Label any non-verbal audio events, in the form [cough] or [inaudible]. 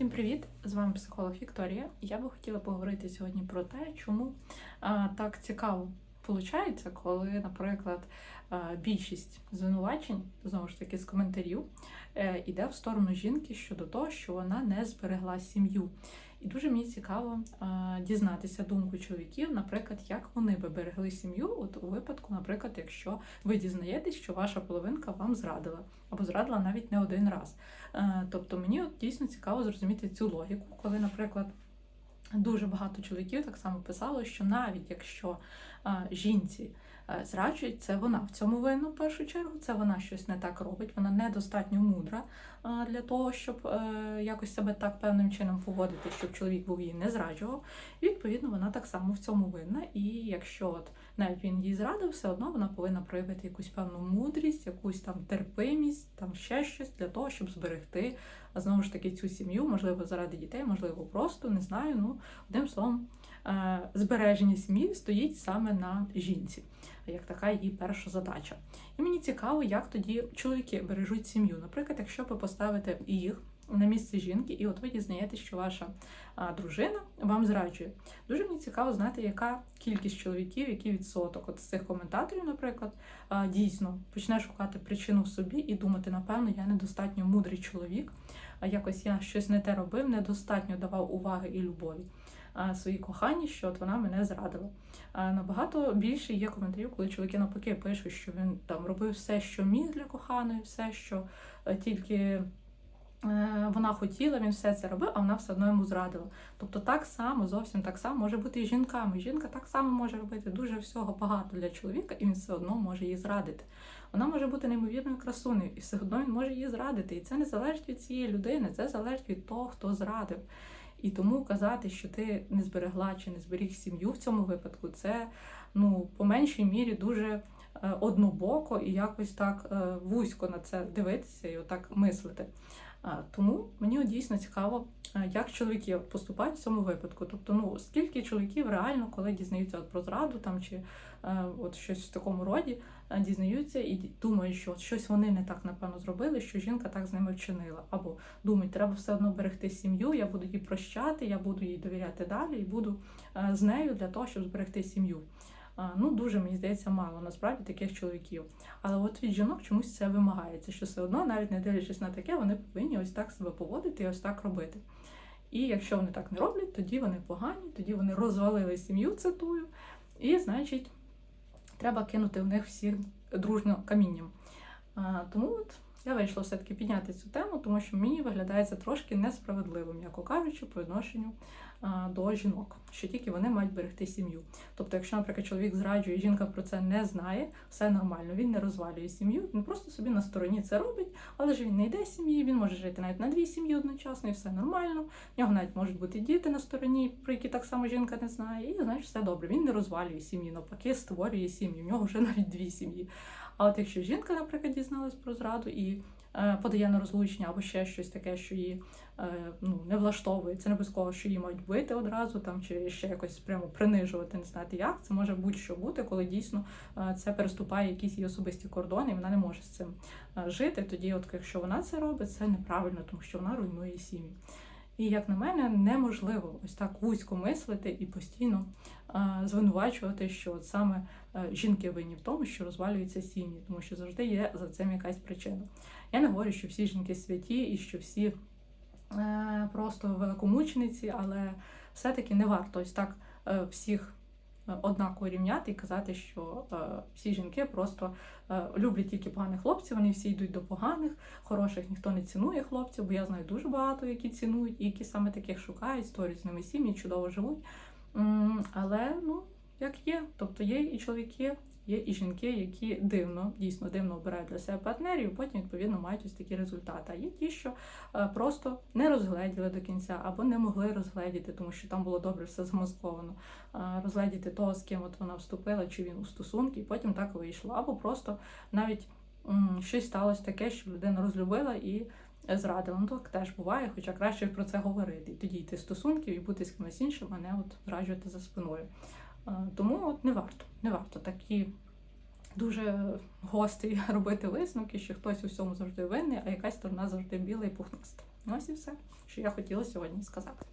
Всім привіт! З вами психолог Вікторія. Я би хотіла поговорити сьогодні про те, чому а, так цікаво виходить, коли, наприклад, більшість звинувачень, знову ж таки, з коментарів, е, іде в сторону жінки щодо того, що вона не зберегла сім'ю. І дуже мені цікаво дізнатися думку чоловіків, наприклад, як вони би берегли сім'ю, от у випадку, наприклад, якщо ви дізнаєтесь, що ваша половинка вам зрадила, або зрадила навіть не один раз. Е, Тобто мені от дійсно цікаво зрозуміти цю логіку, коли, наприклад, дуже багато чоловіків так само писало, що навіть якщо жінці зраджують, це вона в цьому винна в першу чергу, це вона щось не так робить, вона недостатньо мудра е, для того, щоб е, якось себе так певним чином поводити, щоб чоловік був її не зраджував. І відповідно вона так само в цьому винна. І якщо от навіть він їй зрадив, все одно вона повинна проявити якусь певну мудрість, якусь там терпимість, там ще щось для того, щоб зберегти знову ж таки цю сім'ю, можливо, заради дітей, можливо, просто не знаю. Ну, одним словом, е, збереження сім'ї стоїть саме на жінці, як така її перша задача. І мені цікаво, як тоді чоловіки бережуть сім'ю. Наприклад, якщо ви поставите їх. На місці жінки, і от ви дізнаєтесь, що ваша а, дружина вам зраджує. Дуже мені цікаво знати, яка кількість чоловіків, який відсоток от з цих коментаторів, наприклад, а, дійсно почне шукати причину в собі і думати, напевно, я недостатньо мудрий чоловік, а якось я щось не те робив, недостатньо давав уваги і любові своїй коханій, що от вона мене зрадила. Набагато більше є коментарів, коли чоловіки навпаки пишуть, що він там робив все, що міг для коханої, все, що е, тільки. Е, Вона хотіла, він все це робив, а вона все одно йому зрадила. Тобто так само, зовсім так само може бути і жінками. Жінка так само може робити дуже всього багато для чоловіка, і він все одно може її зрадити. Вона може бути неймовірною красунею, і все одно він може її зрадити. І це не залежить від цієї людини, це залежить від того, хто зрадив. І тому казати, що ти не зберегла чи не зберіг сім'ю в цьому випадку, це ну по меншій мірі дуже е, однобоко і якось так е, вузько на це дивитися і отак мислити. Тому мені дійсно цікаво, як чоловіки поступають в цьому випадку. Тобто, ну скільки чоловіків реально, коли дізнаються от про зраду там чи от щось в такому роді, дізнаються і думають, що от щось вони не так напевно зробили, що жінка так з ними вчинила. Або думають, треба все одно берегти сім'ю, я буду її прощати, я буду їй довіряти далі і буду з нею для того, щоб зберегти сім'ю. А, Ну, дуже мені здається, мало насправді таких чоловіків. Але от від жінок чомусь це вимагається, що все одно, навіть не дивлячись на таке, вони повинні ось так себе поводити і ось так робити. І якщо вони так не роблять, тоді вони погані, тоді вони розвалили сім'ю, цитую, і, значить, треба кинути в них всіх дружньо камінням. А, Тому от я вирішила все-таки підняти цю тему, тому що мені виглядає це трошки несправедливим, м'яко кажучи, по відношенню а, до жінок, що тільки вони мають берегти сім'ю. Тобто, якщо, наприклад, чоловік зраджує, жінка про це не знає, все нормально, він не розвалює сім'ю, він просто собі на стороні це робить, але ж він не йде сім'ї, він може жити навіть на дві сім'ї одночасно, і все нормально. В нього навіть можуть бути діти на стороні, про які так само жінка не знає, і значить все добре. Він не розвалює сім'ї, навпаки, створює сім'ю. В нього вже навіть дві сім'ї. А от якщо жінка, наприклад, дізналась про зраду і подає на розлучення або ще щось таке, що її е, ну, не влаштовує, це не обов'язково, що її мають бити одразу там чи ще якось прямо принижувати, не знати як. Це може будь-що бути, коли дійсно е, це переступає якісь її особисті кордони, і вона не може з цим е, жити. Тоді, от якщо вона це робить, це неправильно, тому що вона руйнує сім'ї. І, як на мене, неможливо ось так вузько мислити і постійно звинувачувати, що от саме а, жінки винні в тому, що розвалюються сім'ї, тому що завжди є за цим якась причина. Я не говорю, що всі жінки святі і що всі е, просто великомучениці, але все-таки не варто ось так е, всіх. Однаково рівняти і казати, що е, всі жінки просто е, люблять тільки поганих хлопців, вони всі йдуть до поганих, хороших ніхто не цінує хлопців, бо я знаю дуже багато, які цінують і які саме таких шукають, створюють з ними сім'ї, чудово живуть. Але ну, як є, тобто є і чоловіки, є і жінки, які дивно, дійсно дивно обирають для себе партнерів, і потім відповідно мають ось такі результати. А є ті, що е, просто не розгледіли до кінця або не могли розгледіти, тому що там було добре все замасковано. Е, Розгледіти того, з ким от вона вступила, чи він у стосунки, і потім так вийшло. Або просто навіть щось сталося таке, що людина розлюбила і. Зрадила, ну так теж буває, хоча краще про це говорити. І тоді йти стосунків і бути з кимось іншим, а не от зраджувати за спиною. Е, Тому от не варто, не варто такі дуже гості [laughs] робити висновки, що хтось у всьому завжди винний, а якась сторона завжди біла і пухнаста. Ось і все, що я хотіла сьогодні сказати.